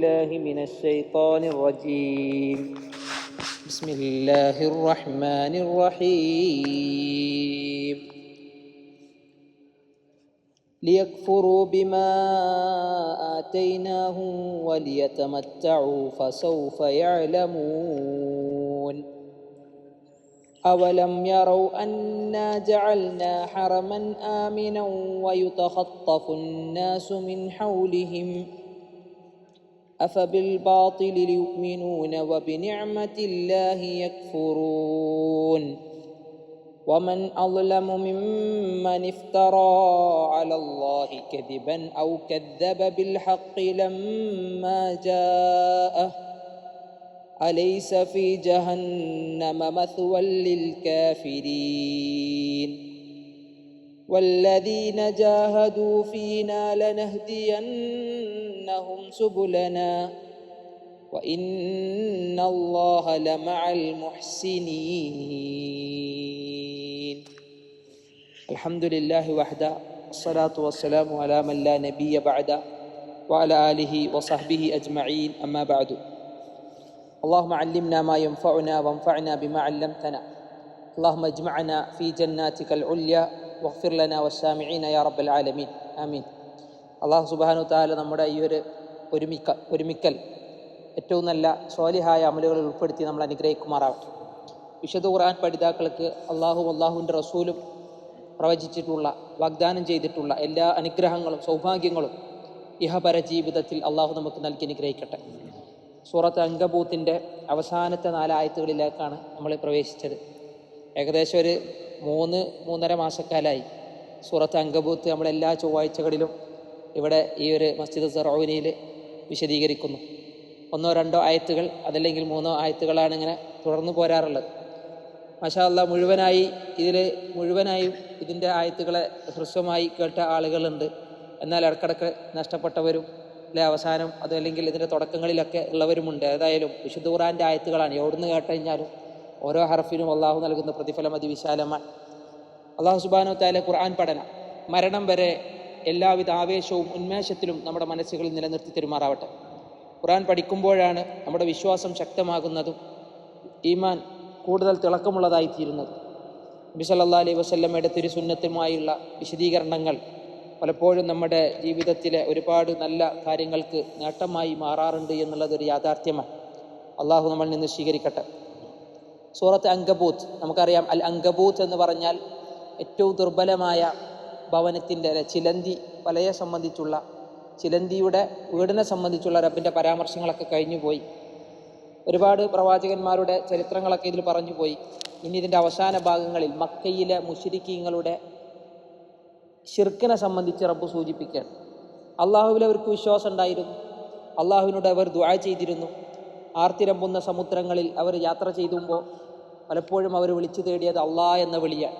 بالله من الشيطان الرجيم. بسم الله الرحمن الرحيم. ليكفروا بما آتيناهم وليتمتعوا فسوف يعلمون. أولم يروا أنا جعلنا حرما آمنا ويتخطف الناس من حولهم أفبالباطل يؤمنون وبنعمة الله يكفرون؟ ومن أظلم ممن افترى على الله كذبا أو كذب بالحق لما جاءه. أليس في جهنم مثوى للكافرين؟ والذين جاهدوا فينا لنهدينهم سبلنا وإن الله لمع المحسنين. الحمد لله وحده الصلاة والسلام على من لا نبي بعده وعلى آله وصحبه أجمعين أما بعد. اللهم علمنا ما ينفعنا وانفعنا بما علمتنا. اللهم اجمعنا في جناتك العليا വഖ്ഫിർ ലന വസ്സാമിഈന യാ റബ്ബൽ ആലമീൻ ആമീൻ അള്ളാഹു സുബാനു താല നമ്മുടെ ഈ ഒരു ഒരുമിക്ക ഒരുമിക്കൽ ഏറ്റവും നല്ല സ്വാലിഹായ അമലുകളിൽ ഉൾപ്പെടുത്തി നമ്മൾ അനുഗ്രഹിക്കുമാറാവട്ടെ. വിശുദ്ധ ഖുർആൻ പഠിതാക്കൾക്ക് അള്ളാഹു അള്ളാഹുവിന്റെ റസൂലും പ്രവചിച്ചിട്ടുള്ള വാഗ്ദാനം ചെയ്തിട്ടുള്ള എല്ലാ അനുഗ്രഹങ്ങളും സൗഭാഗ്യങ്ങളും ഇഹപര ജീവിതത്തിൽ അള്ളാഹു നമുക്ക് നൽകി അനുഗ്രഹിക്കട്ടെ. സൂറത്ത് അങ്കബൂത്തിന്റെ അവസാനത്തെ നാലായത്തുകളിലേക്കാണ് നമ്മൾ പ്രവേശിച്ചത്. ഏകദേശം ഒരു മൂന്ന് മൂന്നര മാസക്കാലായി. സൂറത്ത് അങ്കബൂത്ത് നമ്മളെല്ലാ ചൊവ്വാഴ്ചകളിലും ഇവിടെ ഈ ഒരു മസ്ജിദ് സറോവിനിയിൽ വിശദീകരിക്കുന്നു. ഒന്നോ രണ്ടോ ആയത്തുകൾ അതല്ലെങ്കിൽ മൂന്നോ ആയത്തുകളാണ് ഇങ്ങനെ തുടർന്ന് പോരാറുള്ളത്. മഷാല്ല മുഴുവനായി ഇതിൽ മുഴുവനായും ഇതിന്റെ ആയത്തുകളെ ഹ്രസ്വമായി കേട്ട ആളുകളുണ്ട്. എന്നാൽ ഇടക്കിടക്ക് നഷ്ടപ്പെട്ടവരും അല്ലെ അവസാനം അതല്ലെങ്കിൽ ഇതിന്റെ തുടക്കങ്ങളിലൊക്കെ ഉള്ളവരുമുണ്ട്. ഏതായാലും വിശുദ്ധ ആയത്തുകളാണ്. എവിടുന്ന് കേട്ട് കഴിഞ്ഞാലും ഓരോ ഹർഫിനും അള്ളാഹു നൽകുന്ന പ്രതിഫലം അതിവിശാലമാണ്. അള്ളാഹു സുബാനോ താല ഖുർആൻ പഠനം മരണം വരെ എല്ലാവിധ ആവേശവും ഉന്മേഷത്തിലും നമ്മുടെ മനസ്സുകളിൽ നിലനിർത്തി തെരുമാറാവട്ടെ. ഖുർആൻ പഠിക്കുമ്പോഴാണ് നമ്മുടെ വിശ്വാസം ശക്തമാകുന്നതും ഈമാൻ കൂടുതൽ തിളക്കമുള്ളതായി തീരുന്നത്. നബി സല്ലാ അലൈഹി വസ്ല്ലമ്മയുടെ തിരുസുന്നത്തുമായുള്ള വിശദീകരണങ്ങൾ പലപ്പോഴും നമ്മുടെ ജീവിതത്തിലെ ഒരുപാട് നല്ല കാര്യങ്ങൾക്ക് നേട്ടമായി മാറാറുണ്ട് എന്നുള്ളതൊരു യാഥാർത്ഥ്യമാണ്. അള്ളാഹു നമ്മൾ നിന്ന് സ്വീകരിക്കട്ടെ. സൂറത്ത് അങ്കബൂത്ത്. നമുക്കറിയാം അൽ അങ്കബൂത്ത് എന്ന് പറഞ്ഞാൽ ഏറ്റവും ദുർബലമായ ഭവനത്തിന്റെ ചിലന്തി വലയെ സംബന്ധിച്ചുള്ള ചിലന്തിയുടെ വീടിനെ സംബന്ധിച്ചുള്ള റബ്ബിന്റെ പരാമർശങ്ങളൊക്കെ കഴിഞ്ഞുപോയി. ഒരുപാട് പ്രവാചകന്മാരുടെ ചരിത്രങ്ങളൊക്കെ ഇതിൽ പറഞ്ഞു പോയി ഇനി ഇതിന്റെ അവസാന ഭാഗങ്ങളിൽ മക്കയിലെ മുഷിരിക്കീങ്ങളുടെ ഷിർക്കിനെ സംബന്ധിച്ച് റബ്ബ് സൂചിപ്പിക്കുകയാണ് അള്ളാഹുവിൽ അവർക്ക് വിശ്വാസം ഉണ്ടായിരുന്നു. അള്ളാഹുവിനോട് അവർ ദുആ ചെയ്തിരുന്നു. ആർത്തിരമ്പുന്ന സമുദ്രങ്ങളിൽ അവർ യാത്ര ചെയ്തുമ്പോൾ പലപ്പോഴും അവർ വിളിച്ചു തേടിയത് അള്ളാ എന്ന വിളിയാണ്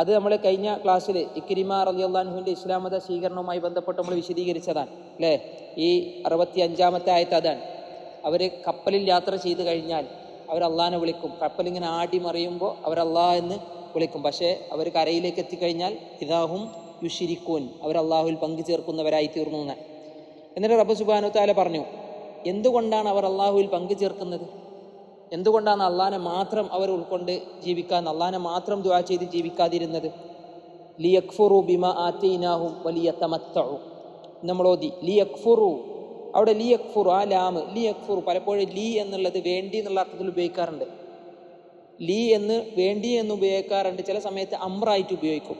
അത് നമ്മൾ കഴിഞ്ഞ ക്ലാസ്സിൽ ഇക്കിരിമ റലി അള്ളാഹുവിന്റെ ഇസ്ലാമത സ്വീകരണവുമായി ബന്ധപ്പെട്ട് നമ്മൾ വിശദീകരിച്ചതാണ് അല്ലേ? ഈ അറുപത്തി അഞ്ചാമത്തെ ആയത്ത് അതാണ്. അവർ കപ്പലിൽ യാത്ര ചെയ്ത് കഴിഞ്ഞാൽ അവർ അള്ളാഹിനെ വിളിക്കും. കപ്പലിങ്ങനെ ആടി മറിയുമ്പോൾ അവർ അള്ളാ എന്ന് വിളിക്കും. പക്ഷേ അവർ കരയിലേക്ക് എത്തിക്കഴിഞ്ഞാൽ ഇതാഹും യുഷിരിക്കൂൻ അവർ അള്ളാഹുവിൽ പങ്കു ചേർക്കുന്നവരായി തീർന്നു എന്ന്. എന്നിട്ട് റബ്ബ് സുബാനു താല പറഞ്ഞു എന്തുകൊണ്ടാണ് അവർ അള്ളാഹുവിൽ പങ്കു ചേർക്കുന്നത്? എന്തുകൊണ്ടാണ് അള്ളാഹനെ മാത്രം അവർ ഉൾക്കൊണ്ട് ജീവിക്കാൻ അള്ളാഹനെ മാത്രം ദുആ ചെയ്ത് ജീവിക്കാതിരുന്നത്? ലി അക്ഫുറു ബിമ ആത്തീനാഹും വലിയ തമത്തഴു നമ്മളോതി അവിടെ ലി അക്ഫുറു ആ ലാമ് ലി അക്ഫുറു പലപ്പോഴും ലീ എന്നുള്ളത് വേണ്ടി എന്നുള്ള അർത്ഥത്തിൽ ഉപയോഗിക്കാറുണ്ട്. ലീ എന്ന് വേണ്ടി എന്ന് ഉപയോഗിക്കാറുണ്ട്. ചില സമയത്ത് അമ്രായിട്ട് ഉപയോഗിക്കും.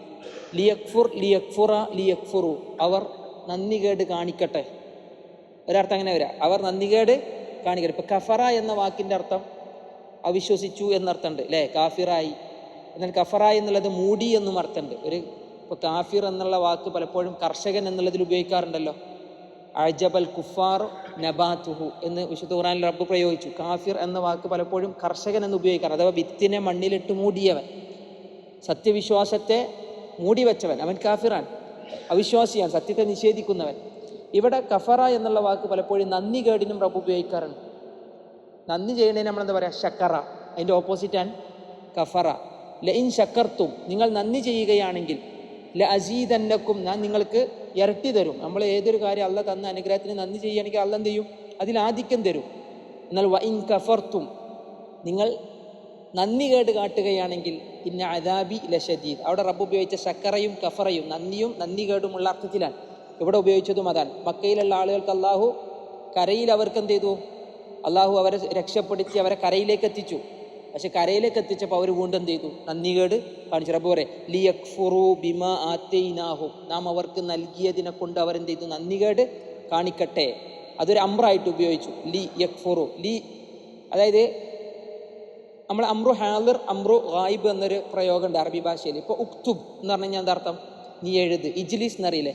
ലി അക്ഫുർ ലി അക്ഫുറ ലി അക്ഫുറു അവർ നന്ദികേട് കാണിക്കട്ടെ. ഒരർത്ഥം അങ്ങനെ വരാം. അവർ നന്ദികേട് കാണിക്കട്ടെ. ഇപ്പം കഫറ എന്ന വാക്കിന്റെ അർത്ഥം അവിശ്വസിച്ചു എന്നർത്ഥമുണ്ട് അല്ലേ? കാഫിറായി. എന്നാൽ കഫറ എന്നുള്ളത് മൂടി എന്നും അർത്ഥമുണ്ട്. ഒരു ഇപ്പോൾ കാഫിർ എന്നുള്ള വാക്ക് പലപ്പോഴും കർഷകൻ എന്നുള്ളതിൽ ഉപയോഗിക്കാറുണ്ടല്ലോ. അജബൽ കുഫാർ നബാത്തുഹു എന്ന് വിശുദ്ധ ഖുറാനിൽ റബ്ബ് പ്രയോഗിച്ചു. കാഫിർ എന്ന വാക്ക് പലപ്പോഴും കർഷകൻ എന്ന് ഉപയോഗിക്കാറ് അഥവാ വിത്തിനെ മണ്ണിലിട്ട് മൂടിയവൻ. സത്യവിശ്വാസത്തെ മൂടി വെച്ചവൻ അവൻ കാഫിറാണ്. അവിശ്വാസിയാണ്. സത്യത്തെ നിഷേധിക്കുന്നവൻ. ഇവിടെ കഫറ എന്നുള്ള വാക്ക് പലപ്പോഴും നന്ദി കേടിനും റബ്ബ് ഉപയോഗിക്കാറുണ്ട്. നന്ദി നമ്മൾ എന്താ പറയുക ഷക്കറ അതിന്റെ ഓപ്പോസിറ്റ് ആൻഡ് കഫറ. ലൈൻ ശക്കർത്തും നിങ്ങൾ നന്ദി ചെയ്യുകയാണെങ്കിൽ ല അസീതന്നക്കും ഞാൻ നിങ്ങൾക്ക് ഇരട്ടി തരും. നമ്മൾ ഏതൊരു കാര്യം അല്ല തന്ന അനുഗ്രഹത്തിന് നന്ദി ചെയ്യുകയാണെങ്കിൽ അല്ല എന്ത് ചെയ്യും? അതിൽ ആധിക്യം തരും. എന്നാൽ വൈൻ കഫർത്തും നിങ്ങൾ നന്ദി കേട് കാട്ടുകയാണെങ്കിൽ ഇന്ന അദാബി ലഷദീദ് അവിടെ റബ്ബ് ഉപയോഗിച്ച ശക്കറയും കഫറയും നന്ദിയും നന്ദി കേടുമുള്ള അർത്ഥത്തിലാണ്. ഇവിടെ ഉപയോഗിച്ചതും അതാണ്. മക്കയിലുള്ള ആളുകൾക്ക് അള്ളാഹു കരയിൽ അവർക്ക് എന്ത് ചെയ്തു? അള്ളാഹു അവരെ രക്ഷപ്പെടുത്തി അവരെ കരയിലേക്ക് എത്തിച്ചു. പക്ഷെ കരയിലേക്ക് എത്തിച്ചപ്പോൾ അവർ വീണ്ടും എന്ത് ചെയ്തു? നന്ദികേട് കാണിച്ചു. റബ്ബ് പറയെ ലി യക്ഫുറു ബിമ ആറ്റൈനാഹും നാം അവർക്ക് നൽകിയതിനെ കൊണ്ട് അവരെന്ത് ചെയ്തു? നന്ദികേട് കാണിക്കട്ടെ. അതൊരു അമ്രായിട്ട് ഉപയോഗിച്ചു. ലി യക്ഫുറു ലി അതായത് നമ്മൾ അമ്രു ഹാലിർ അമ്രു ഗായിബ് എന്നൊരു പ്രയോഗമുണ്ട് അറബി ഭാഷയിൽ. ഇപ്പോൾ ഉക്തുബ് എന്ന് പറഞ്ഞു കഴിഞ്ഞാൽ എന്താ അർത്ഥം? നീ എഴുത്. ഇജ്ലിസ് എന്നറിയില്ലേ?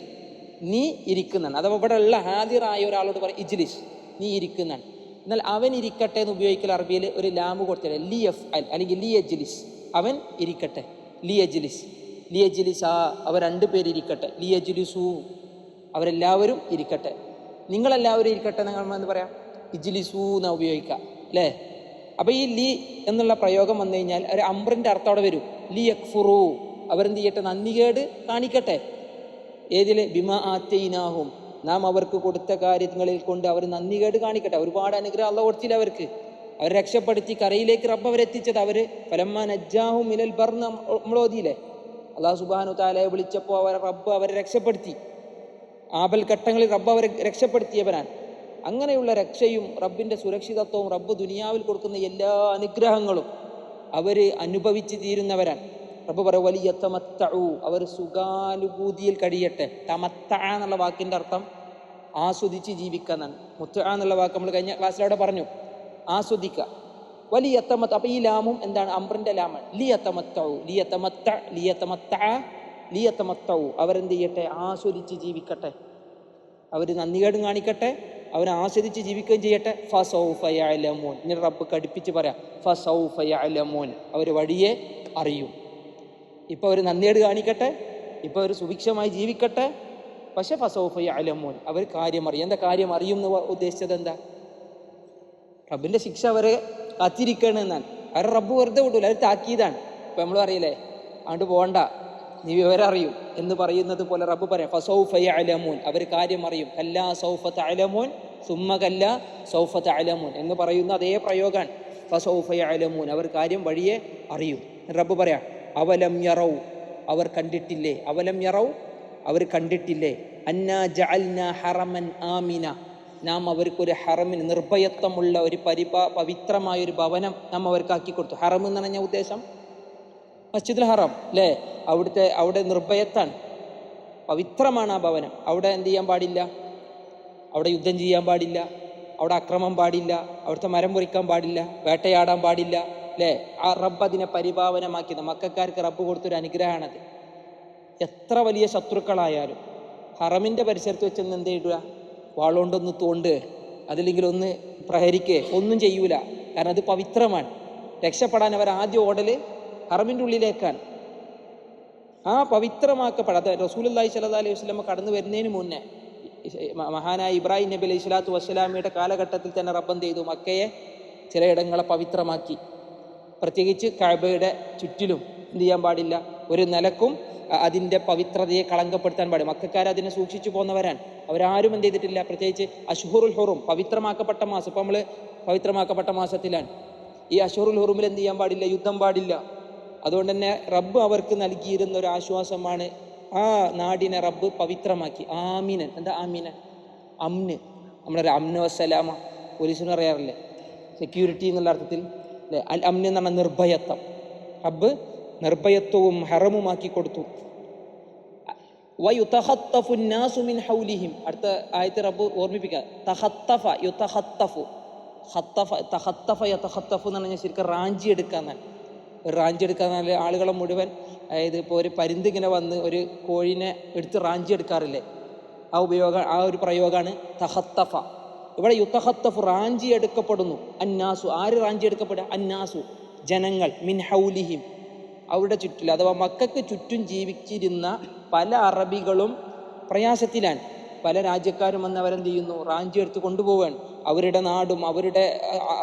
നീ ഇരിക്കുന്നതാണ്. അഥവാ ഇവിടെ ഉള്ള ഹാദിറായ ഒരാളോട് പറയും ഇജ്ലിസ് നീ ഇരിക്കുന്നതാണ്. എന്നാൽ അവൻ ഇരിക്കട്ടെ എന്ന് ഉപയോഗിക്കൽ അറബിയിൽ ഒരു ലാമ് കൊടുത്തില്ല ലി എഫ് അൽ അല്ലെങ്കിൽ ലി എജ്ലിസ് അവൻ ഇരിക്കട്ടെ. ലി എജ്ലിസ് ലി എജ്ലിസ് ആ അവർ രണ്ടു പേര് ഇരിക്കട്ടെ. ലി എജ്ലിസു അവരെല്ലാവരും ഇരിക്കട്ടെ. നിങ്ങളെല്ലാവരും ഇരിക്കട്ടെ എന്ന് എന്ന് പറയാം? ഇജ്ലിസു എന്നാ ഉപയോഗിക്കുക. അല്ലേ? അപ്പൊ ഈ ലി എന്നുള്ള പ്രയോഗം വന്നു കഴിഞ്ഞാൽ ഒരു അമ്രിന്റെ അർത്ഥം അവിടെ വരും. ലി യക്ഫുറു അവരെന്ത് ചെയ്യട്ടെ? നന്ദികേട് കാണിക്കട്ടെ. ഏതിൽ? ബിമ നാം അവർക്ക് കൊടുത്ത കാര്യങ്ങളിൽ കൊണ്ട് അവർ നന്ദികേട് കാണിക്കട്ടെ. ഒരുപാട് അനുഗ്രഹം അള്ള കൊടുത്തില്ല അവർക്ക്. അവരെ രക്ഷപ്പെടുത്തി കരയിലേക്ക് റബ്ബ് അവരെത്തിച്ചത് അവർ. ഫലമ്മ നജ്ജാഹും മിനൽ ബർ നമ്മളോതിയില്ലേ അള്ളാഹു സുബാനു താലയെ വിളിച്ചപ്പോൾ അവരെ റബ്ബ് അവരെ രക്ഷപ്പെടുത്തി. ആപൽ ഘട്ടങ്ങളിൽ റബ്ബ് അവരെ രക്ഷപ്പെടുത്തിയവനാണ് അങ്ങനെയുള്ള രക്ഷയും റബ്ബിന്റെ സുരക്ഷിതത്വവും റബ്ബ് ദുനിയാവിൽ കൊടുക്കുന്ന എല്ലാ അനുഗ്രഹങ്ങളും അവർ അനുഭവിച്ച് തീരുന്നവരാണ്. റബ്ബ് പറ വലിയ തമത്തഴു അവർ സുഖാനുഭൂതിയിൽ കഴിയട്ടെ. തമത്ത എന്നുള്ള വാക്കിന്റെ അർത്ഥം ആസ്വദിച്ച് ജീവിക്കാന്നാണ് മുത്ത എന്നുള്ള വാക്ക് നമ്മൾ കഴിഞ്ഞ ക്ലാസ്സിലവിടെ പറഞ്ഞു. ആസ്വദിക്കുക. വലിയ തമത്ത് അപ്പൊ ഈ ലാമും എന്താണ്? അമ്രിന്റെ ലാമാണ്. ലിയത്തമത്തഴു ലിയത്തമത്ത ലിയത്തമത്ത ലിയത്തമത്തഴു അവരെന്ത് ചെയ്യട്ടെ? ആസ്വദിച്ച് ജീവിക്കട്ടെ. അവർ നന്ദികേടും കാണിക്കട്ടെ. അവൻ ആസ്വദിച്ച് ജീവിക്കുകയും ചെയ്യട്ടെ. ഫസൗഫയലമോൻ ഇങ്ങനെ റബ്ബ് കടുപ്പിച്ച് പറയാം. ഫസൗഫയലമോൻ അവർ വഴിയെ അറിയും. ഇപ്പോൾ അവർ നന്ദിയേട് കാണിക്കട്ടെ? ഇപ്പോൾ അവർ സുഭിക്ഷമായി ജീവിക്കട്ടെ? പക്ഷെ ഫസോഫയ അലമോൻ അവർ കാര്യം അറിയും എന്താ കാര്യം അറിയും എന്ന് ഉദ്ദേശിച്ചത് എന്താ? റബ്ബിന്റെ ശിക്ഷ അവരെ കാത്തിരിക്കണമെന്നാണ് അവർ റബ്ബ് വെറുതെ വിടൂല അവർ താക്കീതാണ്. ഇപ്പൊ നമ്മൾ അറിയില്ലേ അതുകൊണ്ട് പോണ്ട നീ വിവരം അറിയും എന്ന് പറയുന്നത് പോലെ റബ്ബ് പറയാം. ഫസൗഫയ അലമോൻ അവർ കാര്യം അറിയും കല്ല സൗഫത്ത് അലമോൻ സുമ്മ കല്ല സൗഫത്ത് അലമോൻ എന്ന് പറയുന്ന അതേ പ്രയോഗമാണ് ഫസൗഫയ അലമോൻ അവർ കാര്യം വഴിയെ അറിയും. റബ്ബ് പറയാം അവലം യറൗ. അവർ കണ്ടിട്ടില്ലേ? അവലം യറൗ? അവർ കണ്ടിട്ടില്ലേ? അന്നാ ജഅൽന ഹറമൻ ആമിന. നാം അവർക്കൊരു ഹറമിന് നിർഭയത്വമുള്ള ഒരു പരിപാ പവിത്രമായ ഒരു ഭവനം നാം അവർക്കാക്കി കൊടുത്തു. ഹറം എന്ന് പറഞ്ഞ ഉദ്ദേശം? മസ്ജിദുൽ ഹറം അല്ലേ? അവിടുത്തെ അവിടെ നിർഭയത്താണ് പവിത്രമാണ് ആ ഭവനം. അവിടെ എന്ത് ചെയ്യാൻ പാടില്ല? അവിടെ യുദ്ധം ചെയ്യാൻ പാടില്ല. അവിടെ അക്രമം പാടില്ല. അവിടുത്തെ മരം മുറിക്കാൻ പാടില്ല. വേട്ടയാടാൻ പാടില്ല. അല്ലേ ആ റബ്ബ് അതിനെ പരിപാവനമാക്കിയത്. മക്കാർക്ക് റബ്ബ് കൊടുത്തൊരു അനുഗ്രഹമാണത് എത്ര വലിയ ശത്രുക്കളായാലും ഹറമിന്റെ പരിസരത്ത് വെച്ച് എന്ത് ചെയ്യുക വാളുകൊണ്ടൊന്ന് തോണ്ട് അതില്ലെങ്കിൽ ഒന്ന് പ്രഹരിക്കേ. ഒന്നും ചെയ്യൂല. കാരണം അത് പവിത്രമാണ്. രക്ഷപ്പെടാൻ അവർ ആദ്യം ഓടൽ ഹറമിന്റെ ഉള്ളിലേക്കാണ്. ആ പവിത്രമാക്കപ്പെടാതെ റസൂലി സല്ലാ അലൈഹി വസ്ലമ കടന്നു വരുന്നതിന് മുന്നേ മഹാനായ ഇബ്രാഹിം നബി അലൈഹി സ്വലാത്തു വസ്സലാമിയുടെ കാലഘട്ടത്തിൽ തന്നെ റബ്ബം ചെയ്തു? മക്കയെ ചിലയിടങ്ങളെ പവിത്രമാക്കി. പ്രത്യേകിച്ച് കഴബയുടെ ചുറ്റിലും എന്ത് ചെയ്യാൻ പാടില്ല? ഒരു നിലക്കും അതിന്റെ പവിത്രതയെ കളങ്കപ്പെടുത്താൻ പാടില്ല. മക്കാർ അതിനെ സൂക്ഷിച്ചു പോകുന്നവരാണ് അവരാരും എന്ത് ചെയ്തിട്ടില്ല. പ്രത്യേകിച്ച് അഷുഹുറുൽ ഹുറും പവിത്രമാക്കപ്പെട്ട മാസം. ഇപ്പം നമ്മൾ പവിത്രമാക്കപ്പെട്ട മാസത്തിലാണ്. ഈ അഷുറുൽ ഹുറുമിൽ എന്ത് ചെയ്യാൻ പാടില്ല? യുദ്ധം പാടില്ല. അതുകൊണ്ട് തന്നെ റബ്ബ് അവർക്ക് നൽകിയിരുന്ന ഒരു ആശ്വാസമാണ് ആ നാടിനെ റബ്ബ് പവിത്രമാക്കി. ആമീനൻ. എന്താ ആമീനൻ? അമ്ന്. നമ്മുടെ അമ്ന വസ്സലാമ. പോലീസിന് പറയാറില്ലേ? സെക്യൂരിറ്റി എന്നുള്ള അർത്ഥത്തിൽ അൽ അമ്ന് എന്ന് പറഞ്ഞ നിർഭയത്വം. ഹബ്ബ് നിർഭയത്വവും ഹറമുമാക്കി കൊടുത്തു. അടുത്ത ആയത്ത് റബ്ബ് ഓർമ്മിപ്പിക്കുക. തഹത്തഫ യുതഹത്തഫു. ഹത്തഫ തഹത്തഫ യതഹത്തഫു എന്ന് പറഞ്ഞാൽ ശരിക്കും റാഞ്ചി എടുക്കാന്നാണ് ഒരു റാഞ്ചി എടുക്കാൻ ആളുകളെ മുഴുവൻ അതായത് ഇപ്പോൾ ഒരു പരിന്ത് ഇങ്ങനെ വന്ന് ഒരു കോഴിനെ എടുത്ത് റാഞ്ചി എടുക്കാറില്ലേ? ആ ഉപയോഗം ആ ഒരു പ്രയോഗമാണ് തഹത്തഫ. ഇവിടെ യുത്തഹത്തഫ് റാഞ്ചി എടുക്കപ്പെടുന്നു. അന്നാസു ആര് റാഞ്ചി എടുക്കപ്പെടുക? അന്നാസു ജനങ്ങൾ മിൻ ഹൗലിഹിം. അവരുടെ ചുറ്റിൽ അഥവാ മക്കൾക്ക് ചുറ്റും ജീവിച്ചിരുന്ന പല അറബികളും പ്രയാസത്തിലാണ്. പല രാജ്യക്കാരും വന്ന് അവരെന്ത് ചെയ്യുന്നു? റാഞ്ചി എടുത്ത് കൊണ്ടുപോവുകയാണ്. അവരുടെ നാടും അവരുടെ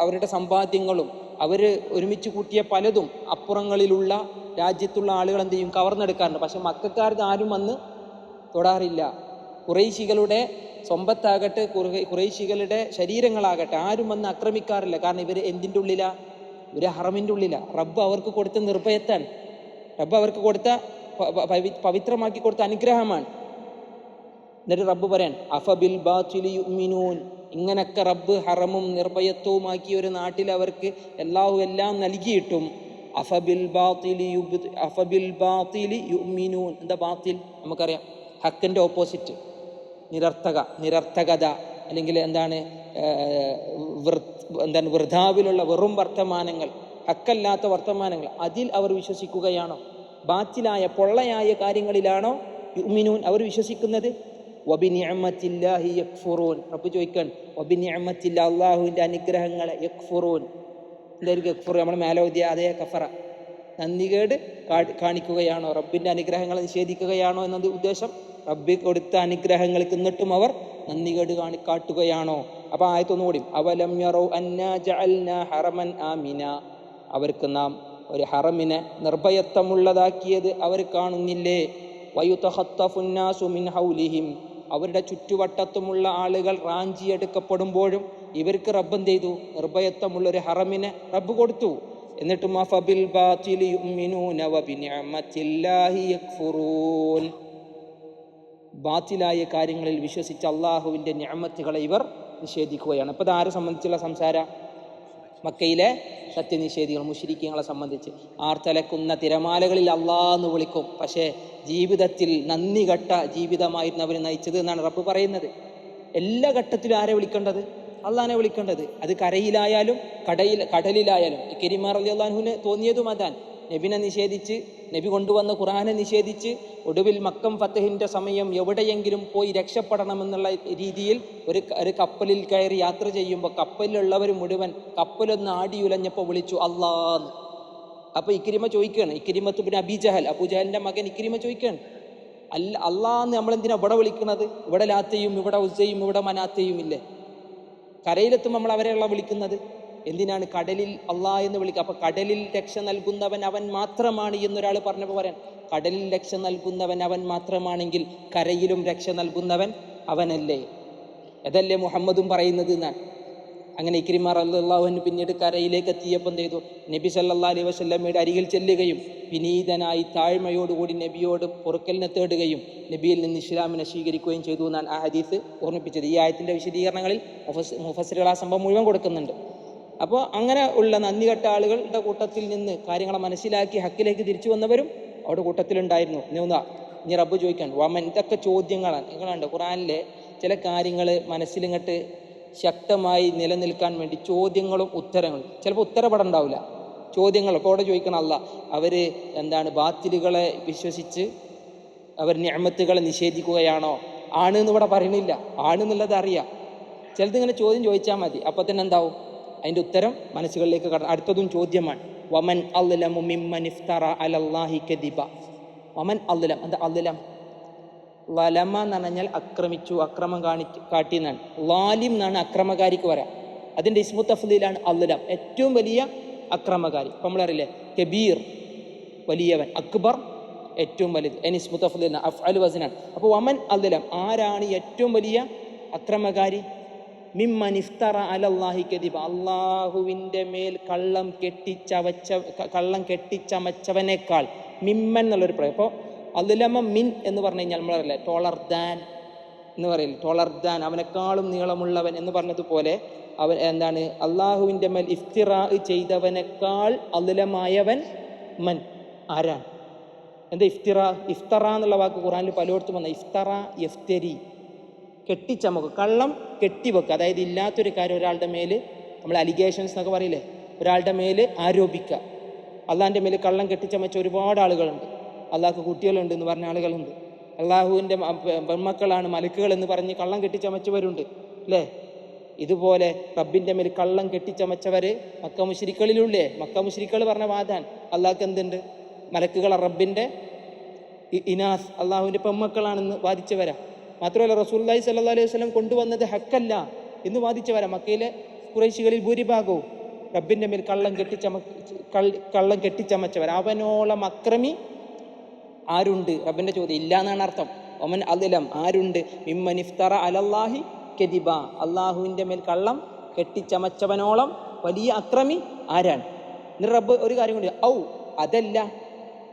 അവരുടെ സമ്പാദ്യങ്ങളും അവർ ഒരുമിച്ച് കൂട്ടിയ പലതും അപ്പുറങ്ങളിലുള്ള രാജ്യത്തുള്ള ആളുകൾ എന്ത് ചെയ്യും? കവർന്നെടുക്കാറുണ്ട്. പക്ഷെ മക്കാർക്ക് ആരും വന്ന് തൊടാറില്ല. കുറേശികളുടെ സ്വമ്പത്താകട്ടെ കുറേ- കുറേശികളുടെ ശരീരങ്ങളാകട്ടെ ആരും വന്ന് ആക്രമിക്കാറില്ല. കാരണം ഇവർ എന്തിന്റെ ഉള്ളിലാ? ഒരു ഹറമിന്റെ ഉള്ളിലാ. റബ്ബ് അവർക്ക് കൊടുത്ത നിർഭയത്താണ്. റബ്ബ് അവർക്ക് കൊടുത്ത പവിത്രമാക്കി കൊടുത്ത അനുഗ്രഹമാണ്. എന്നിട്ട് റബ്ബ് പറയാൻ അഫബിൽ ബാത്തിലി ഇങ്ങനൊക്കെ റബ്ബ് ഹറമും നിർഭയത്വവുമാക്കിയ ഒരു നാട്ടിൽ അവർക്ക് എല്ലാവരും എല്ലാം നൽകിയിട്ടും. അഫബിൽ ബാത്തിലി അഫബിൽ ബാത്തിലി യുമിനൂൻ എന്താ ബാത്തിൽ? നമുക്കറിയാം. ഹക്കിന്റെ ഓപ്പോസിറ്റ്. നിരർത്ഥക നിരർത്ഥകത അല്ലെങ്കിൽ എന്താണ് എന്താണ് വൃഥാവിലുള്ള വെറും വർത്തമാനങ്ങൾ ഹക്കല്ലാത്ത വർത്തമാനങ്ങൾ അതിൽ അവർ വിശ്വസിക്കുകയാണോ? ബാത്തിലായ പൊള്ളയായ കാര്യങ്ങളിലാണോ യുമിനൂൻ അവർ വിശ്വസിക്കുന്നത്? വബിനിഅമത്തില്ലാഹി യക്ഫുറൂൻ. റബ്ബ് ചോദിക്കാൻ വബിനിഅമത്തില്ല അള്ളാഹുവിന്റെ അനുഗ്രഹങ്ങളെ യക്ഫുറൂൻ. എന്തായിരിക്കും യക്ഫുർ നമ്മൾ മേലോദ്യ അതേ കഫറ. നന്ദികേട് കാണിക്കുകയാണോ? റബ്ബിന്റെ അനുഗ്രഹങ്ങളെ നിഷേധിക്കുകയാണോ എന്നത് ഉദ്ദേശം? റബ്ബി കൊടുത്ത അനുഗ്രഹങ്ങൾക്ക് എന്നിട്ടും അവർ നന്ദികേട് കാണി കാട്ടുകയാണോ? അപ്പൊ ആയത്തൊന്നുകൂടി അവലം ഹറമൻ ആമിന. അവർക്ക് നാം ഒരു ഹറമിനെ നിർഭയത്വമുള്ളതാക്കിയത് അവർ കാണുന്നില്ലേ? ഹൗലിഹിം. അവരുടെ ചുറ്റുവട്ടത്തുമുള്ള ആളുകൾ റാഞ്ചിയെടുക്കപ്പെടുമ്പോഴും ഇവർക്ക് റബ്ബ് എന്ത് ചെയ്തു? നിർഭയത്വമുള്ള ഒരു ഹറമിനെ റബ്ബ് കൊടുത്തു. എന്നിട്ടും ബാത്തിലായ കാര്യങ്ങളിൽ വിശ്വസിച്ച അള്ളാഹുവിന്റെ ഞാമത്തുകളെ ഇവർ നിഷേധിക്കുകയാണ്. അപ്പോൾ ആരെ സംബന്ധിച്ചുള്ള സംസാര? മക്കയിലെ സത്യനിഷേധികൾ മുഷിരിക്കങ്ങളെ സംബന്ധിച്ച്. ആർത്തലക്കുന്ന തിരമാലകളിൽ അള്ളാന്ന് വിളിക്കും. പക്ഷേ ജീവിതത്തിൽ നന്ദി ഘട്ട ജീവിതമായിരുന്നു അവർ നയിച്ചത് എന്നാണ് റബ്ബ് പറയുന്നത്. എല്ലാ ഘട്ടത്തിലും ആരെ വിളിക്കേണ്ടത്? അള്ളഹാനെ വിളിക്കേണ്ടത്. അത് കരയിലായാലും കടയിൽ കടലിലായാലും. കെരിമാർ അലി അള്ളാഹുവിന് തോന്നിയതും അതാണ്. നബിനെ നിഷേധിച്ച് നബി കൊണ്ടുവന്ന ഖുറാനെ നിഷേധിച്ച് ഒടുവിൽ മക്കം ഫത്തഹിന്റെ സമയം എവിടെയെങ്കിലും പോയി രക്ഷപ്പെടണമെന്നുള്ള രീതിയിൽ ഒരു ഒരു കപ്പലിൽ കയറി യാത്ര ചെയ്യുമ്പോൾ കപ്പലിലുള്ളവർ മുഴുവൻ കപ്പലൊന്ന് ആടിയുലഞ്ഞപ്പോൾ വിളിച്ചു അള്ളാ അപ്പോൾ ഇക്രിമ ചോദിക്കുകയാണ് ഇക്രിമത്ത് പിന്നെ അബിജഹൽ അബുജഹലിന്റെ മകൻ ഇക്രിമ ചോദിക്കുകയാണ് അല്ല അള്ളാന്ന് നമ്മൾ എന്തിനാ ഇവിടെ വിളിക്കുന്നത് ഇവിടെ ലാത്തയും ഇവിടെ ഉസയും ഇവിടെ മനാത്തയും ഇല്ലേ? കരയിലെത്തുമ്പോൾ നമ്മൾ അവരെയുള്ള വിളിക്കുന്നത്? എന്തിനാണ് കടലിൽ അള്ളാ എന്ന് വിളിക്കുക അപ്പൊ കടലിൽ രക്ഷ നൽകുന്നവൻ അവൻ മാത്രമാണ് എന്നൊരാൾ പറഞ്ഞപ്പോൾ പറയാൻ കടലിൽ രക്ഷ നൽകുന്നവൻ അവൻ മാത്രമാണെങ്കിൽ കരയിലും രക്ഷ നൽകുന്നവൻ അവനല്ലേ? അതല്ലേ മുഹമ്മദും പറയുന്നത് എന്നാണ് അങ്ങനെ ഇക്രിമാർ അള്ളാഹുവിന് പിന്നീട് കരയിലേക്ക് എത്തിയപ്പോൾ എന്ത് ചെയ്തു? നബി സല്ലാ അലൈഹി വസല്ലമ്മയുടെ അരികിൽ ചെല്ലുകയും വിനീതനായി താഴ്മയോടുകൂടി നബിയോട് പൊറുക്കലിനെ തേടുകയും നബിയിൽ നിന്ന് ഇസ്ലാമിനെ സ്വീകരിക്കുകയും ചെയ്തു എന്നാണ് ആ ഹദീസ് ഓർമ്മിപ്പിച്ചത്. ഈ ആയത്തിന്റെ വിശദീകരണങ്ങളിൽ മുഫസ് മുഫസറുകൾ ആ സംഭവം മുഴുവൻ കൊടുക്കുന്നുണ്ട്. അപ്പോൾ അങ്ങനെ ഉള്ള നന്ദി കെട്ട ആളുകളുടെ കൂട്ടത്തിൽ നിന്ന് കാര്യങ്ങളെ മനസ്സിലാക്കി ഹക്കിലേക്ക് തിരിച്ചു വന്നവരും അവിടെ കൂട്ടത്തിലുണ്ടായിരുന്നു. ഒന്നാ ഇനി റബ്ബ് ചോദിക്കാൻ വമൻ ഇതൊക്കെ ചോദ്യങ്ങളാണ്. നിങ്ങളുണ്ട് ഖുറാനിലെ ചില കാര്യങ്ങൾ മനസ്സിലിങ്ങോട്ട് ശക്തമായി നിലനിൽക്കാൻ വേണ്ടി ചോദ്യങ്ങളും ഉത്തരങ്ങളും. ചിലപ്പോൾ ഉത്തരപ്പെടണ്ടാവില്ല ചോദ്യങ്ങൾ ഇപ്പോൾ അവിടെ ചോദിക്കണം അല്ല അവർ എന്താണ് ബാത്തിലുകളെ വിശ്വസിച്ച് അവർ ഞാമത്തുകളെ നിഷേധിക്കുകയാണോ? ആണ് എന്ന് ഇവിടെ പറയണില്ല. ആണ് എന്നുള്ളത് അറിയാം. ചിലത് ഇങ്ങനെ ചോദ്യം ചോദിച്ചാൽ മതി. അപ്പോൾ തന്നെ എന്താവും? അതിന്റെ ഉത്തരം മനസ്സുകളിലേക്ക് അടുത്തതും ചോദ്യമാണ്. വമൻ അല്ലമു അലല്ലാഹി കദിബ. വമൻ അല്ലം അല്ലം ലലമ എന്ന് പറഞ്ഞാൽ അക്രമിച്ചു അക്രമം കാണി കാട്ടി എന്നാണ് ലാലിം എന്നാണ് അക്രമകാരിക്ക് പറയാം. അതിന്റെ ഇസ്മു തഫ്ലീലാണ് അല്ലം ഏറ്റവും വലിയ അക്രമകാരി. ഇപ്പം നമ്മളറിയില്ലേ കബീർ വലിയവൻ. അക്ബർ ഏറ്റവും വലുത്. എൻ ഇസ്മു തഫ്ലീൽ അഫ് അൽ വസനാണ്. അപ്പോൾ വമൻ അല്ലം ആരാണ് ഏറ്റവും വലിയ അക്രമകാരി? മിമ്മൻ ഇഫ്തറ അലല്ലാഹി അള്ളാഹുവിന്റെ മേൽ കള്ളം കെട്ടിച്ചവച്ച കള്ളം കെട്ടിച്ചമച്ചവനേക്കാൾ മിമ്മൻ എന്നുള്ളൊരു പ്രയോഗം. അപ്പോൾ അതിലമ മിൻ എന്ന് പറഞ്ഞു കഴിഞ്ഞാൽ നമ്മളറിയില്ലേ ടോളർ ദാൻ എന്ന് പറയില്ല? ടോളർ ദാൻ അവനേക്കാളും നീളമുള്ളവൻ എന്ന് പറഞ്ഞതുപോലെ അവൻ എന്താണ്? അള്ളാഹുവിന്റെ മേൽ ഇഫ്തിറാ ചെയ്തവനേക്കാൾ അതിലമായവൻ മൻ. ആരാണ്? എന്താ ഇഫ്തിറ? ഇഫ്തറ എന്നുള്ള വാക്ക് ഖുറാനിൽ പലയിടത്തും വന്ന. ഇഫ്തറ ഇഫ്തരി കെട്ടിച്ചമക്കുക കള്ളം കെട്ടിവെക്കുക. അതായത് ഇല്ലാത്തൊരു കാര്യം ഒരാളുടെ മേൽ നമ്മൾ അലിഗേഷൻസ് എന്നൊക്കെ പറയില്ലേ? ഒരാളുടെ മേൽ ആരോപിക്കുക. അള്ളാഹിന്റെ മേൽ കള്ളം കെട്ടിച്ചമച്ച ഒരുപാട് ആളുകളുണ്ട്. അള്ളാഹ്ക്ക് കുട്ടികളുണ്ട് എന്ന് പറഞ്ഞ ആളുകളുണ്ട്. അള്ളാഹുവിന്റെ പെൺമക്കളാണ് മലക്കുകൾ എന്ന് പറഞ്ഞ് കള്ളം കെട്ടിച്ചമച്ചവരുണ്ട്. അല്ലേ? ഇതുപോലെ റബ്ബിന്റെ മേൽ കള്ളം കെട്ടിച്ചമച്ചവർ മക്ക മുശ്രിക്കളിലുള്ളേ മക്ക മുശ്രിക്കൾ പറഞ്ഞ വാദാൻ അള്ളാഹ്ക്ക് എന്തുണ്ട്? മലക്കുകൾ റബ്ബിന്റെ ഇനാസ്. അള്ളാഹുവിന്റെ പെമ്മക്കളാണെന്ന് വാദിച്ചവരാ. മാത്രമല്ല റസൂല്ലായി സല്ലാ അലൈഹി വസല്ലം കൊണ്ടുവന്നത് ഹക്കല്ല എന്ന് വാദിച്ചവരാ മക്കയിലെ കുറേശികളിൽ ഭൂരിഭാഗവും. റബ്ബിന്റെ മേൽ കള്ളം കെട്ടിച്ചമ കള്ളം കെട്ടിച്ചമച്ചവർ. അവനോളം അക്രമി ആരുണ്ട്? റബ്ബിന്റെ ചോദ്യം ഇല്ല എന്നാണ് അർത്ഥം. ഒമൻ അതിലം ആരുണ്ട്? മിമ്മൻ ഇഫ്തറ അലല്ലാഹി കെതിബ അള്ളാഹുവിന്റെ മേൽ കള്ളം കെട്ടിച്ചമച്ചവനോളം വലിയ അക്രമി ആരാണ്? എന്നിട്ട് റബ്ബ് ഒരു കാര്യം കൊണ്ട് ഔ അതല്ല.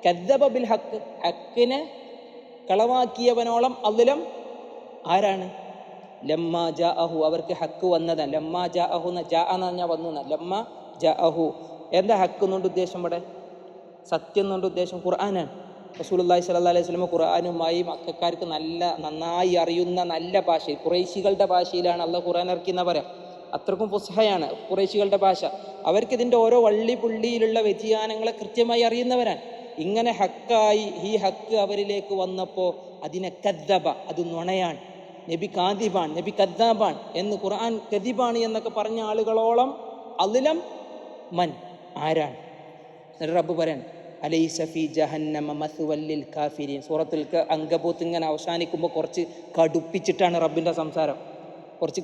കദ്ദബ ബിൽ ഹക്ക് ഹക്കിനെ കളവാക്കിയവനോളം അതിലം ആരാണ്? ലമ്മാ ജ അഹു അവർക്ക് ഹക്ക് വന്നത്. ലമ്മാ ജ അഹു എന്ന ജ എന്ന് പറഞ്ഞാൽ വന്നു. ലമ്മ ജ അഹു എന്താ ഹക്ക് എന്നുകൊണ്ട് ഉദ്ദേശം ഇവിടെ? സത്യം എന്നുകൊണ്ട് ഉദ്ദേശം ഖുർആനാണ്. റസൂലുള്ളാഹി സ്വല്ലല്ലാഹി അലൈഹി സ്വലമ ഖുർആാനുമായി മക്കാർക്ക് നല്ല നന്നായി അറിയുന്ന നല്ല ഭാഷയിൽ കുറേശികളുടെ ഭാഷയിലാണ് അള്ളാഹ് ഖുർആൻ ഇറക്കിയെന്ന് പറയാം. അത്രക്കും ഫുസ്ഹയാണ് കുറേശികളുടെ ഭാഷ. അവർക്ക് ഇതിന്റെ ഓരോ വള്ളി പുള്ളിയിലുള്ള വ്യതിയാനങ്ങളെ കൃത്യമായി അറിയുന്നവരാണ്. ഇങ്ങനെ ഹക്കായി ഈ ഹക്ക് അവരിലേക്ക് വന്നപ്പോൾ അതിനെ കദ്ദബ അത് നുണയാണ്. നബി കാദിബാൻ നബി കദ്ദാബാൻ എന്ന് ഖുർആൻ കദിബാണ് എന്നൊക്കെ പറഞ്ഞ ആളുകളോളം അതിലം മൻ ആരാണ്? റബ്ബ് പറയാൻ അലൈസ സഫി ജഹന്നമ മസുവല്ലിൽ കാഫിരീൻ. സൂറത്തുൽ അങ്കബൂത്ത് ഇങ്ങനെ അവസാനിക്കുമ്പോൾ കുറച്ച് കടുപ്പിച്ചിട്ടാണ് റബ്ബിന്റെ സംസാരം. കുറച്ച്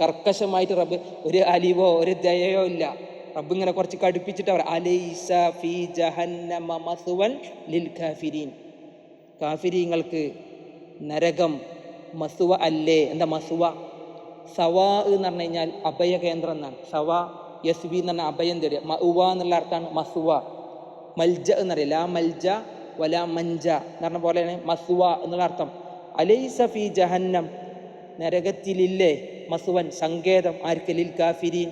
കർക്കശമായിട്ട് റബ്ബ് ഒരു അലിവോ ഒരു ദയയോ ഇല്ല. റബ്ബ് ഇങ്ങനെ കുറച്ച് കടുപ്പിച്ചിട്ട് അവർ അലൈസ ഫി ജഹന്നമ ലിൽ കാഫിരീൻ. കാഫിരീങ്ങൾക്ക് നരകം മസുവ അല്ലേ? എന്താ മസുവ? സവാ എന്ന് പറഞ്ഞു കഴിഞ്ഞാൽ അഭയ കേന്ദ്രം എന്നാണ്. സവാ യസ് ബി എന്ന് പറഞ്ഞാൽ അഭയം തേടിയ മഉവ എന്നുള്ള അർത്ഥമാണ് മസുവ. മൽജ എന്നറിയില്ല. ലാ മൽജ വലാ മഞ്ച എന്ന് പറഞ്ഞ പോലെയാണ് മസുവ എന്നുള്ള അർത്ഥം. അലൈസ ഫി ജഹന്നം. നരകത്തിലില്ലേ? മസുവൻ. സങ്കേതം. ആർക്കലിൽ കാഫിരീൻ.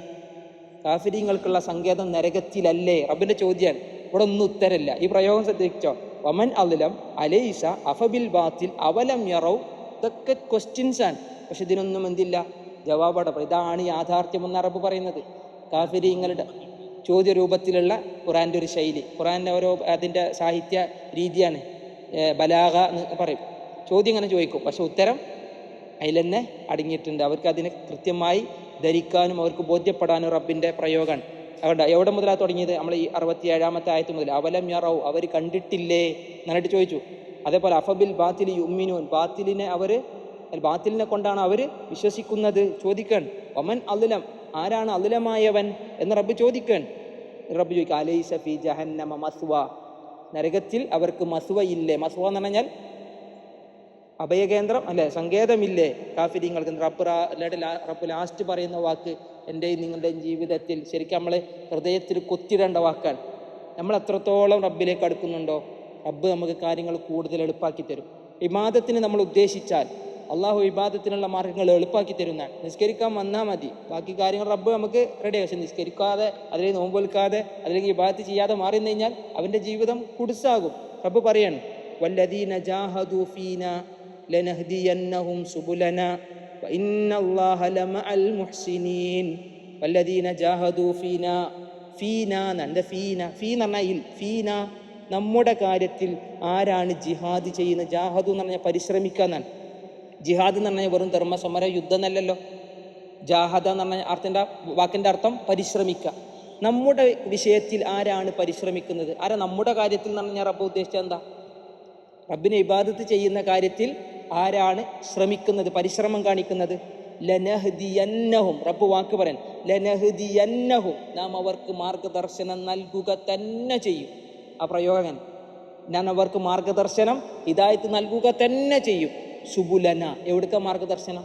കാഫിരീങ്ങൾക്കുള്ള സങ്കേതം നരകത്തിലല്ലേ? റബ്ബിന്റെ ചോദ്യം ഇവിടെ ഒന്നും ഉത്തരമില്ല. ഈ പ്രയോഗം ശ്രദ്ധിച്ചോ? വമൻ അലം അലൈസ അഫബിൽ ബാത്തിൽ അവലം യറവ് ഇതൊക്കെ ക്വസ്റ്റ്യൻസ് ആണ്. പക്ഷെ ഇതിനൊന്നും എന്തില്ല. ജവാബടപ്പ്. ഇതാണ് യാഥാർത്ഥ്യം എന്ന് അറബ് പറയുന്നത്. കാഫിരിങ്ങളുടെ ചോദ്യ രൂപത്തിലുള്ള ഖുറാന്റെ ഒരു ശൈലി. ഖുറാന്റെ ഓരോ അതിന്റെ സാഹിത്യ രീതിയാണ് ബലാഗ എന്ന് പറയും. ചോദ്യം ഇങ്ങനെ ചോദിക്കും. പക്ഷെ ഉത്തരം അതിൽ തന്നെ അടങ്ങിയിട്ടുണ്ട്. അവർക്ക് അതിനെ കൃത്യമായി ധരിക്കാനും അവർക്ക് ബോധ്യപ്പെടാനും റബ്ബിന്റെ പ്രയോഗമാണ്. അതുകൊണ്ട് എവിടെ മുതലാണ് തുടങ്ങിയത്? നമ്മൾ ഈ അറുപത്തി ഏഴാമത്തെ ആയത്ത് മുതൽ. അവലം യറവ് അവർ കണ്ടിട്ടില്ലേ? എന്നിട്ട് ചോദിച്ചു. അതേപോലെ അഫബിൽ ബാത്തിൽ യുമ്മിനൂൻ ബാത്തിലിനെ അവർ ബാത്തിലിനെ കൊണ്ടാണ് അവർ വിശ്വസിക്കുന്നത്. ചോദിക്കാൻ ഒമൻ അലുലം ആരാണ് അലുലമായവൻ എന്ന് റബ്ബ് ചോദിക്കാൻ. റബ്ബ് ചോദിക്കുക അലൈസ ഫി ജഹന്നമ മസ്വ? നരകത്തിൽ അവർക്ക് മസ്വ ഇല്ലേ? മസ്വ എന്ന് പറഞ്ഞാൽ അഭയകേന്ദ്രം അല്ലെ? സങ്കേതമില്ലേ? കാഫിരിങ്ങൾക്ക് റബ്ബ് റബ്ബ് ലാസ്റ്റ് പറയുന്ന വാക്ക് എന്റെയും നിങ്ങളുടെയും ജീവിതത്തിൽ ശരിക്കും നമ്മളെ ഹൃദയത്തിൽ കൊത്തിടേണ്ട വാക്കാണ്. നമ്മൾ എത്രത്തോളം റബ്ബിലേക്ക് അടുക്കുന്നുണ്ടോ? റബ്ബ് നമുക്ക് കാര്യങ്ങൾ കൂടുതൽ എളുപ്പാക്കി തരും ഇമാദത്തിന് നമ്മൾ ഉദ്ദേശിച്ചാൽ അള്ളാഹു ഇബാദത്തിനുള്ള മാർഗങ്ങൾ എളുപ്പാക്കി തരുന്നതാണ് നിസ്കരിക്കാൻ വന്നാൽ മതി ബാക്കി കാര്യങ്ങൾ റബ്ബ് നമുക്ക് റെഡി പക്ഷെ നിസ്കരിക്കാതെ അതിലേക്ക് നോമ്പ് വെൽക്കാതെ അതിലേക്ക് ഇബാദത്ത് ചെയ്യാതെ മാറി നിന്ന് കഴിഞ്ഞാൽ അവൻ്റെ ജീവിതം കുടുസാകും റബ്ബ് പറയാണ് വല്ലദീന ജാഹദു ഫീന ലനഹ്ദിയന്നഹും സുബുലന وإن الله لمع المحسنين والذين جاهدوا فينا ഫീന എന്താ ഫീന ഫീ എന്ന് പറഞ്ഞാൽ ഇൽ ഫീന നമ്മുടെ കാര്യത്തിൽ ആരാണ് ജിഹാദ് ചെയ്യുന്നത് ജാഹദു എന്ന് പറഞ്ഞാൽ പരിശ്രമിക്കുക എന്നാണ്. ജിഹാദ് എന്ന് പറഞ്ഞാൽ വെറും ധർമ്മസമര യുദ്ധം എന്നല്ലല്ലോ ജാഹദ എന്ന് പറഞ്ഞാൽ അർത്ഥന്റെ വാക്കിന്റെ അർത്ഥം പരിശ്രമിക്കുക. നമ്മുടെ വിഷയത്തിൽ ആരാണ് പരിശ്രമിക്കുന്നത്? ആരാ നമ്മുടെ കാര്യത്തിൽ എന്ന് പറഞ്ഞാൽ റബ്ബ് ഉദ്ദേശിച്ചത് എന്താ? റബ്ബിനെ ഇബാദത്ത് ചെയ്യുന്ന കാര്യത്തിൽ ആരാണ് ശ്രമിക്കുന്നത്? പരിശ്രമം കാണിക്കുന്നത്? ലനഹദിയന്നഹും. റബ്ബ് വാക്ക് പറയാൻ ലനഹദിയന്നഹും. നാം അവർക്ക് മാർഗദർശനം നൽകുക തന്നെ ചെയ്യും. ആ പ്രയോഗകൻ. ഞാൻ അവർക്ക് മാർഗദർശനം ഹിദായത്ത് നൽകുക തന്നെ ചെയ്യും. സുബുലന. എവിടുക്ക മാർഗദർശനം?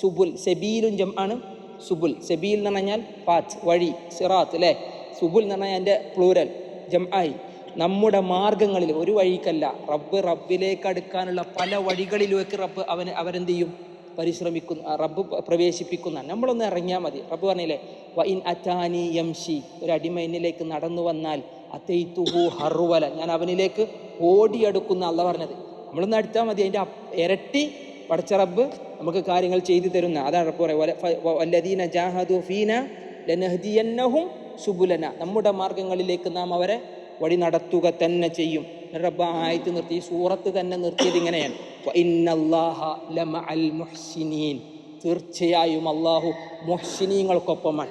സുബുൽ സെബീലും ജം ആണ്. സുബുൽ സെബീൽ എന്ന് പറഞ്ഞാൽ പാത്ത് വഴി സിറാത്ത് അല്ലേ? സുബുൽ എന്ന് പറഞ്ഞാൽ എന്റെ പ്ലൂരൽ ജം ആയി. നമ്മുടെ മാർഗങ്ങളിൽ ഒരു വഴിക്കല്ല. റബ്ബ് റബ്ബിലേക്ക് അടുക്കാനുള്ള പല വഴികളിലേക്ക് റബ്ബ് അവന് അവരെന്ത് ചെയ്യും? പരിശ്രമിക്കുന്നു റബ്ബ് പ്രവേശിപ്പിക്കുന്ന. നമ്മളൊന്ന് ഇറങ്ങിയാൽ മതി. റബ്ബ് പറഞ്ഞില്ലേ വ ഇൻ അറ്റാനി യംഷി. ഒരു അടിമ എന്നിലേക്ക് നടന്നു വന്നാൽ അത്തൈത്തുഹു ഹറുവല. ഞാൻ അവനിലേക്ക് ഓടിയെടുക്കുന്ന അല്ല പറഞ്ഞത്. നമ്മളൊന്ന് അടുത്താൽ മതി. അതിന്റെ ഇരട്ടി പടച്ച റബ്ബ് നമുക്ക് കാര്യങ്ങൾ ചെയ്തു തരുന്ന. അതാണ് റബ്ബ് പറയുക. ലനഹദിയന്നഹും സുബുലന. നമ്മുടെ മാർഗങ്ങളിലേക്ക് നാം അവരെ വഴി നടത്തുക തന്നെ ചെയ്യും. റബ്ബ് ആയത്ത് നിർത്തി ഈ സൂറത്ത് തന്നെ നിർത്തിയത് ഇങ്ങനെയാണ്. തീർച്ചയായും അള്ളാഹു മുഹ്സിനീങ്ങൾക്കൊപ്പമാണ്.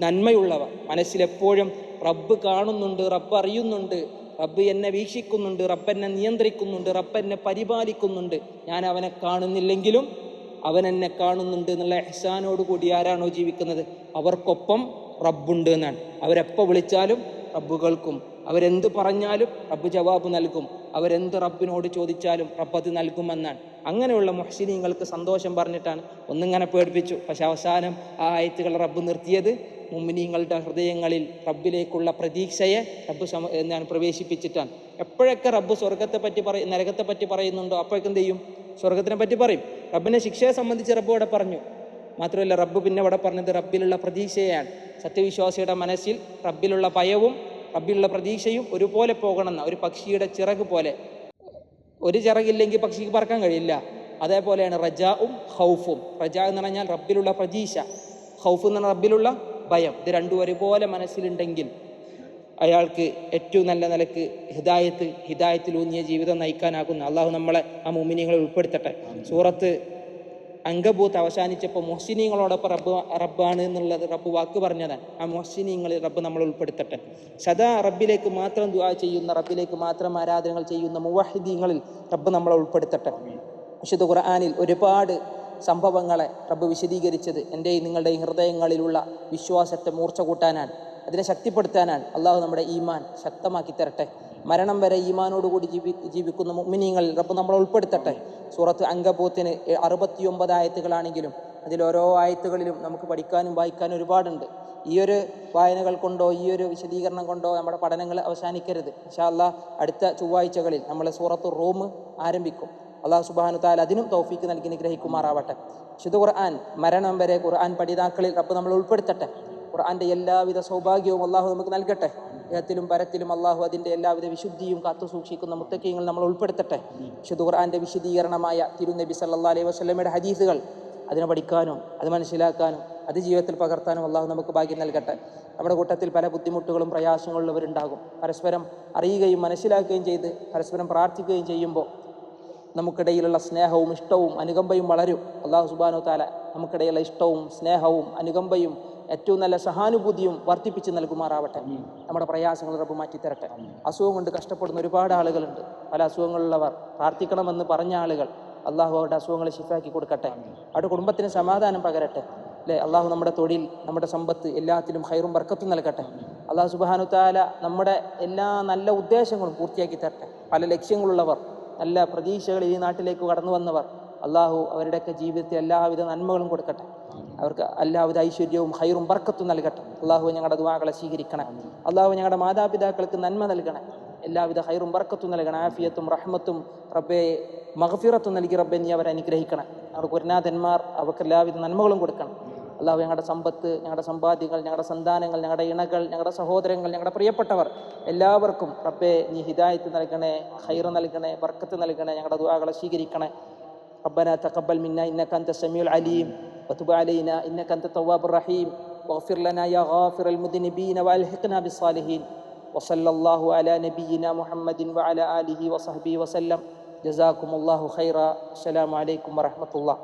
നന്മയുള്ളവ. മനസ്സിലെപ്പോഴും റബ്ബ് കാണുന്നുണ്ട് റബ്ബ് അറിയുന്നുണ്ട് റബ്ബ് എന്നെ വീക്ഷിക്കുന്നുണ്ട് റബ്ബ് എന്നെ നിയന്ത്രിക്കുന്നുണ്ട് റബ്ബ് എന്നെ പരിപാലിക്കുന്നുണ്ട്. ഞാൻ അവനെ കാണുന്നില്ലെങ്കിലും അവൻ എന്നെ കാണുന്നുണ്ട് എന്നുള്ള എഹ്സാനോട് കൂടി ആരാണോ ജീവിക്കുന്നത്? അവർക്കൊപ്പം റബ്ബുണ്ട് എന്നാണ്. അവരെപ്പോൾ വിളിച്ചാലും റബ്ബ് കേൾക്കും അവരെന്ത് പറഞ്ഞാലും റബ്ബ് ജവാബ് നൽകും. അവരെന്ത് റബ്ബിനോട് ചോദിച്ചാലും റബ്ബ് അത് നൽകുമെന്നാണ്. അങ്ങനെയുള്ള മുഹ്സിനീങ്ങൾക്ക് സന്തോഷം പറഞ്ഞിട്ടാണ് ഒന്നിങ്ങനെ പേടിപ്പിച്ചു. പക്ഷെ അവസാനം ആ ആയത്തുകൾ റബ്ബ് നിർത്തിയത് മുമ്മിനീങ്ങളുടെ ഹൃദയങ്ങളിൽ റബ്ബിലേക്കുള്ള പ്രതീക്ഷയെ റബ്ബ് സമ പ്രവേശിപ്പിച്ചിട്ടാണ്. എപ്പോഴൊക്കെ റബ്ബ് സ്വർഗത്തെ പറ്റി പറ നരകത്തെ പറ്റി പറയുന്നുണ്ടോ അപ്പോഴൊക്കെ എന്ത് ചെയ്യും? സ്വർഗത്തിനെ പറ്റി പറയും. റബ്ബിനെ ശിക്ഷയെ സംബന്ധിച്ച് റബ്ബ് ഇവിടെ പറഞ്ഞു. മാത്രമല്ല റബ്ബ് പിന്നെ ഇവിടെ പറഞ്ഞത് റബ്ബിലുള്ള പ്രതീക്ഷയാണ്. സത്യവിശ്വാസിയുടെ മനസ്സിൽ റബ്ബിലുള്ള ഭയവും റബ്ബിലുള്ള പ്രതീക്ഷയും ഒരുപോലെ പോകണമെന്ന ഒരു പക്ഷിയുടെ ചിറക് പോലെ. ഒരു ചിറകില്ലെങ്കിൽ പക്ഷിക്ക് പറക്കാൻ കഴിയില്ല. അതേപോലെയാണ് റജാവും ഹൗഫും റജ എന്ന് പറഞ്ഞാൽ റബ്ബിലുള്ള പ്രതീക്ഷ. ഹൗഫ് എന്ന് പറഞ്ഞാൽ റബ്ബിലുള്ള ഭയം. ഇത് രണ്ടും ഒരുപോലെ മനസ്സിലുണ്ടെങ്കിൽ അയാൾക്ക് ഏറ്റവും നല്ല നിലയ്ക്ക് ഹിദായത്ത് ഹിദായത്തിലൂന്നിയ ജീവിതം നയിക്കാനാകുന്ന അള്ളാഹു നമ്മളെ ആ മുമിനികളെ ഉൾപ്പെടുത്തട്ടെ. സൂറത്ത് അങ്കബൂത്ത് അവസാനിച്ചപ്പോൾ മൊഹ്സിനീങ്ങളോടൊപ്പം റബ്ബ് റബ്ബാണ് എന്നുള്ളത് റബ്ബ് വാക്ക് പറഞ്ഞതാണ്. ആ മൊഹ്സിനീങ്ങളിൽ റബ്ബ് നമ്മൾ ഉൾപ്പെടുത്തട്ടെ. സദാ റബ്ബിലേക്ക് മാത്രം ദുആ ചെയ്യുന്ന റബ്ബിലേക്ക് മാത്രം ആരാധനകൾ ചെയ്യുന്ന മുവാഹിദീങ്ങളിൽ റബ്ബ് നമ്മളെ ഉൾപ്പെടുത്തട്ടെ. വിശുദ്ധ ഖുർആാനിൽ ഒരുപാട് സംഭവങ്ങളെ റബ്ബ് വിശദീകരിച്ചത് എന്റെയും നിങ്ങളുടെയും ഹൃദയങ്ങളിലുള്ള വിശ്വാസത്തെ മൂർച്ച കൂട്ടാനാണ്. അതിനെ ശക്തിപ്പെടുത്താനാണ്. അള്ളാഹു നമ്മുടെ ഈമാൻ ശക്തമാക്കി തരട്ടെ. മരണം വരെ ഈമാനോടുകൂടി ജീവി ജീവിക്കുന്ന മുഅ്മിനീങ്ങളിൽ റബ്ബ് നമ്മളെ ഉൾപ്പെടുത്തട്ടെ. സൂറത്ത് അങ്കബൂത്തിന് അറുപത്തിയൊമ്പത് ആയത്തുകളാണെങ്കിലും അതിൽ ഓരോ ആയത്തുകളിലും നമുക്ക് പഠിക്കാനും വായിക്കാനും ഒരുപാടുണ്ട്. ഈ ഒരു വായനകൾ കൊണ്ടോ ഈ ഒരു വിശദീകരണം കൊണ്ടോ നമ്മുടെ പഠനങ്ങൾ അവസാനിക്കരുത്. ഇൻഷാ അല്ലാ അടുത്ത ചൊവ്വാഴ്ചകളിൽ നമ്മൾ സൂറത്ത് റൂം ആരംഭിക്കും. അള്ളാഹു സുബാനു താൽ അതിനും തൗഫീക്ക് നൽകി നിഗ്രഹിക്കുമാറാവട്ടെ ശുദ്ധ ഖുർആൻ മരണം വരെ ഖുർആൻ പഠിതാക്കളിൽ റബ്ബ് നമ്മൾ ഉൾപ്പെടുത്തട്ടെ. ഖുർആന്റെ എല്ലാവിധ സൗഭാഗ്യവും അള്ളാഹു നമുക്ക് നൽകട്ടെ. ഇഹത്തിലും പരത്തിലും അള്ളാഹു അതിന്റെ എല്ലാവിധ വിശുദ്ധിയും കാത്തു സൂക്ഷിക്കുന്ന മുത്തക്കീങ്ങൾ നമ്മൾ ഉൾപ്പെടുത്തട്ടെ. വിശുദ്ധ ഖുർആന്റെ വിശദീകരണമായ തിരുനബി സല്ലാ അലൈഹി വസ്ലമയുടെ ഹദീസുകൾ അതിനെ പഠിക്കാനും അത് മനസ്സിലാക്കാനും അത് ജീവിതത്തിൽ പകർത്താനും അള്ളാഹു നമുക്ക് ഭാഗ്യം നൽകട്ടെ. നമ്മുടെ കൂട്ടത്തിൽ പല ബുദ്ധിമുട്ടുകളും പ്രയാസങ്ങളും പ്രയാസങ്ങളുള്ളവരുണ്ടാകും പരസ്പരം അറിയുകയും മനസ്സിലാക്കുകയും ചെയ്ത് പരസ്പരം പ്രാർത്ഥിക്കുകയും ചെയ്യുമ്പോൾ നമുക്കിടയിലുള്ള സ്നേഹവും ഇഷ്ടവും അനുകമ്പയും വളരും. അള്ളാഹു സുബാനു താല നമുക്കിടയിലുള്ള ഇഷ്ടവും സ്നേഹവും അനുകമ്പയും ഏറ്റവും നല്ല സഹാനുഭൂതിയും വർദ്ധിപ്പിച്ച് നൽകുമാറാവട്ടെ. നമ്മുടെ പ്രയാസങ്ങൾ റബ്ബ് മാറ്റി തരട്ടെ അസുഖം കൊണ്ട് കഷ്ടപ്പെടുന്ന ഒരുപാട് ആളുകളുണ്ട്. പല അസുഖങ്ങളുള്ളവർ പ്രാർത്ഥിക്കണമെന്ന് പറഞ്ഞ ആളുകൾ അള്ളാഹു അവരുടെ അസുഖങ്ങളെ ശിഫാക്കി കൊടുക്കട്ടെ. അവരുടെ കുടുംബത്തിന് സമാധാനം പകരട്ടെ. അല്ലേ? അള്ളാഹു നമ്മുടെ തൊഴിൽ നമ്മുടെ സമ്പത്ത് എല്ലാത്തിലും ഹൈറും ബർക്കത്തും നൽകട്ടെ. അള്ളാഹു സുബാനു താല നമ്മുടെ എല്ലാ നല്ല ഉദ്ദേശങ്ങളും പൂർത്തിയാക്കി തരട്ടെ. പല ലക്ഷ്യങ്ങളുള്ളവർ നല്ല പ്രതീക്ഷകൾ ഈ നാട്ടിലേക്ക് കടന്നു വന്നവർ അള്ളാഹു അവരുടെയൊക്കെ ജീവിതത്തിൽ എല്ലാവിധ നന്മകളും കൊടുക്കട്ടെ. അവർക്ക് എല്ലാവിധ ഐശ്വര്യവും ഹൈറും ബർക്കത്തും നൽകട്ടെ. അള്ളാഹു ഞങ്ങളുടെ ദുവാകളെ സ്വീകരിക്കണേ. അള്ളാഹു ഞങ്ങളുടെ മാതാപിതാക്കൾക്ക് നന്മ നൽകണേ. എല്ലാവിധ ഹൈറും ബർക്കത്തും നൽകണം. ആഫിയത്തും റഹ്മത്തും റബ്ബെ മഹഫിറത്തും നൽകി റബ്ബെ നീ അവരെ അനുഗ്രഹിക്കണം. ഞങ്ങളുടെ ഗുരുനാഥന്മാർ അവർക്ക് എല്ലാവിധ നന്മകളും കൊടുക്കണം. അള്ളാഹു ഞങ്ങളുടെ സമ്പത്ത് ഞങ്ങളുടെ സമ്പാദ്യങ്ങൾ ഞങ്ങളുടെ സന്താനങ്ങൾ ഞങ്ങളുടെ ഇണകൾ ഞങ്ങളുടെ സഹോദരങ്ങൾ ഞങ്ങളുടെ പ്രിയപ്പെട്ടവർ എല്ലാവർക്കും റബ്ബെ നീ ഹിദായത്ത് നൽകണേ ഹൈറ് നൽകണേ ബർക്കത്ത് നൽകണേ. ഞങ്ങളുടെ ദുവാകളെ സ്വീകരിക്കണേ. ربنا تقبل منا إنك أنت السميع العليم وتب علينا إنك أنت التواب الرحيم واغفر لنا يا غافر المذنبين وألحقنا بالصالحين وصلى الله على نبينا محمد وعلى آله وصحبه وسلم جزاكم الله خيرا السلام عليكم ورحمة الله